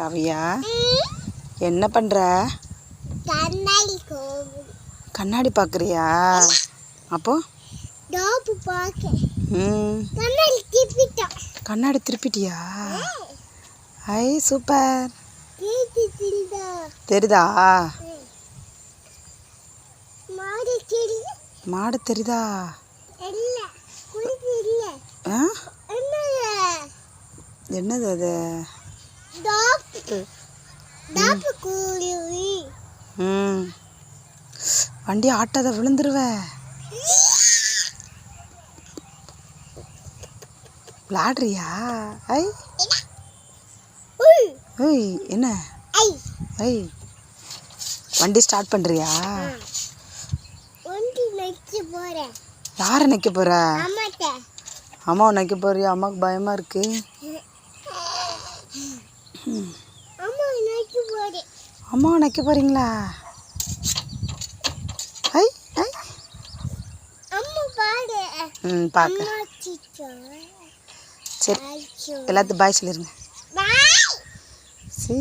கவியா என்ன பண்ணுற கண்ணாடி பார்க்குறியா அப்போ? கண்ணாடி திருப்பிட்டியா? ஐ சூப்பர். தெரியுதா. மாடு தெரியுதா என்னது அது? ம். வண்டி ஆட்டாத விழுந்துருவ. விளாடுறியா? ஐ. ஐய் என்ன? ஐ. வண்டி ஸ்டார்ட் பண்ணுறியா யாரை நிற்க போகிற அம்மாவை நிற்க போறியா? அம்மாவுக்கு பயமாக இருக்கு. அம்மா நிற்க போகிறீங்களா ஐ ஐ. ம் பார்க்க அம்மா சிச்சோ சரி எல்லாத்தையும் பாய் சொல்லிருங்க. பாய் சரி.